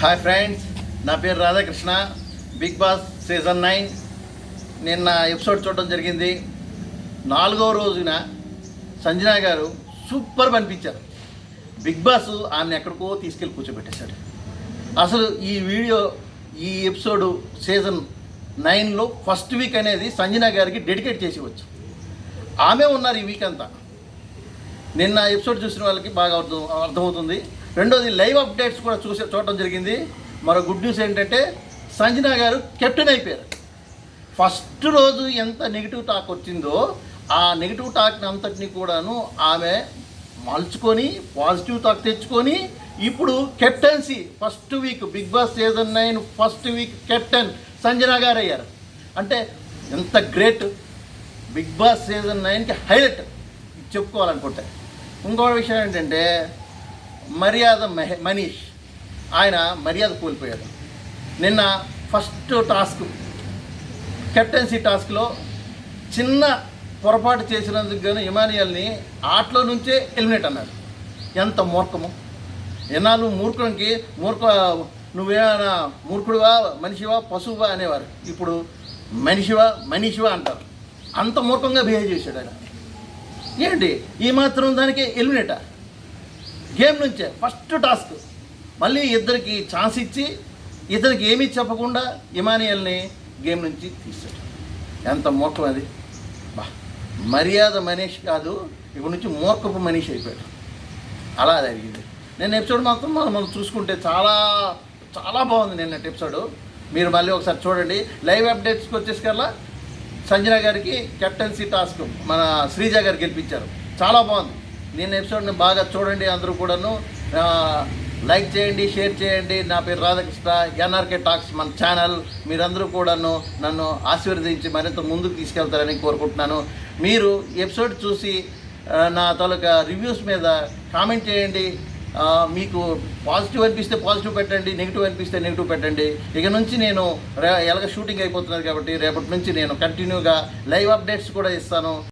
Hi friends నా పేరు Radhakrishna big boss season nine. నిన్న ఎపిసోడ్ చూడడం జరిగింది. నాలుగో రోజున సంజన గారు సూపర్ అనిపించారు. బిగ్ బాస్ ఆమెను ఎక్కడికో తీసుకెళ్ళి కూర్చోబెట్టేశాడు. అసలు ఈ వీడియో ఈ ఎపిసోడ్ సీజన్ నైన్లో ఫస్ట్ వీక్ అనేది సంజన గారికి డెడికేట్ చేసి వచ్చు ఆమె ఉన్నారు ఈ వీక్ అంతా. నిన్న ఎపిసోడ్ చూసిన వాళ్ళకి బాగా అర్థం అర్థమవుతుంది. రెండోది లైవ్ అప్డేట్స్ కూడా చూసే చూడటం జరిగింది. మరో గుడ్ న్యూస్ ఏంటంటే సంజన గారు కెప్టెన్ అయిపోయారు. ఫస్ట్ రోజు ఎంత నెగిటివ్ టాక్ వచ్చిందో ఆ నెగిటివ్ టాక్ని అంతటిని కూడాను ఆమె మలుచుకొని పాజిటివ్ టాక్ తెచ్చుకొని ఇప్పుడు captaincy first week big boss season nine first week captain Sanjana garu అయ్యారు. అంటే ఎంత గ్రేట్ బిగ్ బాస్ సీజన్ నైన్కి హైలైట్ చెప్పుకోవాలనుకుంటే. ఇంకో విషయం ఏంటంటే మర్యాద మెహ మనీష్ ఆయన మర్యాద కోల్పోయాడు. నిన్న ఫస్ట్ టాస్క్ కెప్టెన్సీ టాస్క్లో చిన్న పొరపాటు చేసినందుకు గాను ఇమానియల్ని ఆటలో నుంచే ఎలిమినేట్ అన్నాడు ఎంత మూర్ఖము. ఎన్నాళ్ళు మూర్ఖునికి మూర్ఖ నువ్వేమైనా మూర్ఖుడివా మనిషివా పశువువా అనేవారు. ఇప్పుడు మనిషివా మనిషివా అంటారు. అంత మూర్ఖంగా బిహేవ్ చేశాడు ఆయన. ఏంటి? ఈ మాత్రం దానికి ఎలిమినేటా గేమ్ నుంచే ఫస్ట్ టాస్క్ మళ్ళీ ఇద్దరికి ఛాన్స్ ఇచ్చి ఇద్దరికి ఏమీ చెప్పకుండా ఇమానియల్ని గేమ్ నుంచి తీసాడు ఎంత మూర్ఖం అది? బా మర్యాద మనీష్ కాదు ఇప్పటి నుంచి మూర్ఖపు మనిషి అయిపోయాడు. అలా జరిగింది. నేను ఎపిసోడ్ మాత్రం మనం మనం చూసుకుంటే చాలా చాలా బాగుంది నిన్నటి ఎపిసోడ్ మీరు మళ్ళీ ఒకసారి చూడండి. లైవ్ అప్డేట్స్కి వచ్చేసరికల్లా సంజన గారికి కెప్టెన్సీ టాస్క్ మన శ్రీజ గారు గెలిపించారు. చాలా బాగుంది. నేను ఎపిసోడ్ని బాగా చూడండి అందరూ కూడాను. లైక్ చేయండి షేర్ చేయండి. నా పేరు రాధాకృష్ణ ఎన్ఆర్కే టాక్స్ మన ఛానల్. మీరందరూ కూడాను నన్ను ఆశీర్వదించి మరింత ముందుకు తీసుకెళ్తారని కోరుకుంటున్నాను. మీరు ఎపిసోడ్ చూసి నా తాలూకా రివ్యూస్ మీద కామెంట్ చేయండి. మీకు పాజిటివ్ అనిపిస్తే పాజిటివ్ పెట్టండి నెగిటివ్ అనిపిస్తే నెగిటివ్ పెట్టండి. ఇక నుంచి నేను ఎలాగ షూటింగ్ అయిపోతున్నది కాబట్టి రేపటి నుంచి నేను కంటిన్యూగా లైవ్ అప్డేట్స్ కూడా ఇస్తాను.